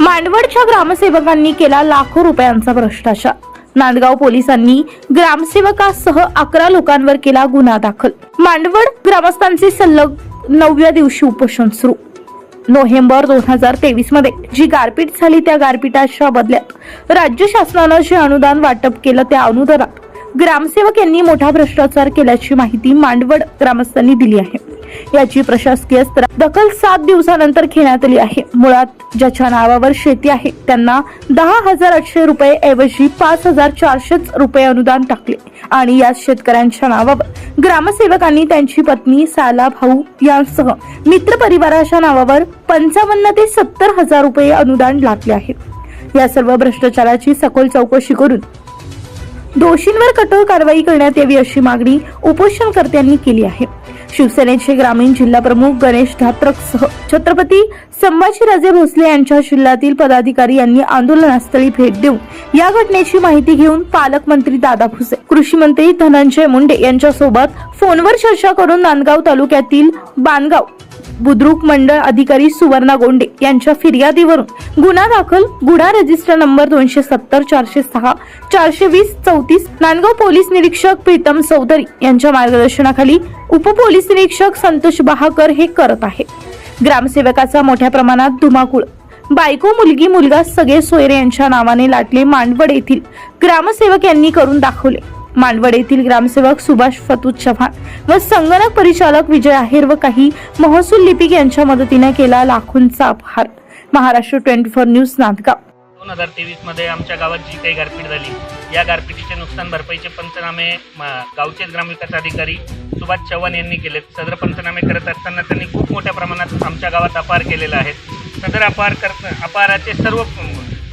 मांडवडच्या ग्रामसेवकांनी केला लाखो रुपयांचा भ्रष्टाचार. नांदगाव पोलिसांनी ग्रामसेवकासह अकरा लोकांवर केला गुन्हा दाखल. मांडवड ग्रामस्थांचे सलग नवव्या दिवशी उपोषण सुरू. नोव्हेंबर दोन हजार तेवीसमध्ये जी गारपीट झाली त्या गारपीटाच्या बदल्यात राज्य शासनानं जे अनुदान वाटप केलं त्या अनुदानात ग्रामसेवक यांनी मोठा भ्रष्टाचार केल्याची माहिती मांडवड ग्रामस्थांनी दिली आहे. याची प्रशासकीय स्तरात दखल सात दिवसानंतर घेण्यात आली आहे. मुळात ज्याच्या नावावर शेती आहे त्यांना दहा हजार आठशे रुपये ऐवजी पाच हजार चारशेच रुपये अनुदान टाकले. आणि या शेतकऱ्यांच्या नावावर ग्रामसेवकांनी त्यांची पत्नी साला भाऊ यांसह मित्र परिवाराच्या नावावर पंचावन्न ते सत्तर हजार रुपये अनुदान लागले आहे. या सर्व भ्रष्टाचाराची सखोल चौकशी करून दोषींवर कठोर कारवाई करण्यात यावी अशी मागणी उपोषणकर्त्यांनी केली आहे. शिवसेनेचे ग्रामीण जिल्हा प्रमुख गणेश धात्रकसह छत्रपती संभाजीराजे भोसले यांच्या जिल्ह्यातील पदाधिकारी यांनी आंदोलनास्थळी भेट देऊन या घटनेची माहिती घेऊन पालकमंत्री दादा भुसे कृषी मंत्री धनंजय मुंडे यांच्यासोबत फोनवर चर्चा करून नांदगाव तालुक्यातील बानगाव बुद्रुक मंडळ अधिकारी सुवर्णा गोंडे यांच्या फिर्यादीवरून गुन्हा दाखल गुन्हा रजिस्टर नंबर दोनशे सत्तर चारशे सहा चारशे वीस चौतीस नांदगाव पोलीस निरीक्षक प्रीतम चौधरी यांच्या मार्गदर्शनाखाली उपपोलीस निरीक्षक संतोष बहाकर हे करत आहे ग्रामसेवकाचा मोठ्या प्रमाणात धुमाकूळ. बायको मुलगी मुलगा सगळे सोयरे यांच्या नावाने लाटले मांडवड येथील ग्रामसेवक यांनी करून दाखवले. मांडवड येथील ग्रामसेवक सुभाष फतू चव्हाण व संगणक परिचालक विजय आहेर व काही महसूल लिपिक यांच्या मदतीने केला लाखोंचा अपहार Maharashtra twenty four news Nandgaon. दोन हजार तेवीसमध्ये आमच्या गावात जी काही गारपीट झाली या गारपीटीचे नुकसान भरपाईचे पंचनामे म- गावचेच ग्रामविकास अधिकारी सुभाष चव्हाण यांनी केले सदर पंचनामे करत असताना त्यांनी खूप मोठ्या प्रमाणात आमच्या गावात अपहार केलेला आहे. सदर अपहार करत अपहाराचे सर्व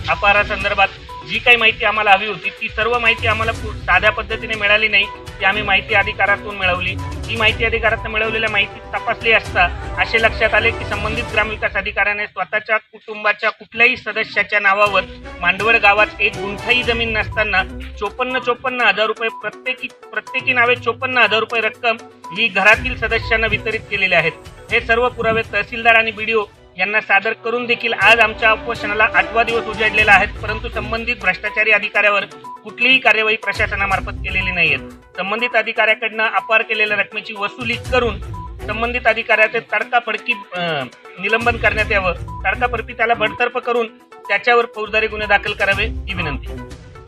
अपहारासंदर्भात जी काही माहिती आम्हाला हवी होती ती सर्व माहिती आम्हाला पु- साध्या पद्धतीने मिळाली नाही ती आम्ही माहिती अधिकारातून मिळवली. ती माहिती अधिकारातून मिळवलेल्या माहिती तपासली असता असे लक्षात आले की संबंधित ग्रामविकास अधिकाऱ्याने स्वतःच्या कुटुंबाच्या कुठल्याही सदस्याच्या नावावर मांडवड गावात एक गुंठाही जमीन नसताना चोपन्न चोपन्न हजार रुपये प्रत्येकी प्रत्येकी नावे चोपन्न हजार रुपये रक्कम ही घरातील सदस्यांना वितरित केलेली आहेत. हे सर्व पुरावे तहसीलदार आणि बीडीओ यांना सादर करून देखील आज आमच्या उपोषणाला आठवा दिवस उजाडलेला आहे. परंतु संबंधित भ्रष्टाचारी अधिकाऱ्यावर कुठलीही कार्यवाही प्रशासनामार्फत केलेली नाही संबंधित अधिकाऱ्याकडनं अपार केलेल्या रकमेची वसुली करून संबंधित अधिकाऱ्याचे तडकाफडकी निलंबन करण्यात यावं. तडकाफडकी त्याला बडतर्फ करून त्याच्यावर फौजदारी गुन्हे दाखल करावे ही विनंती.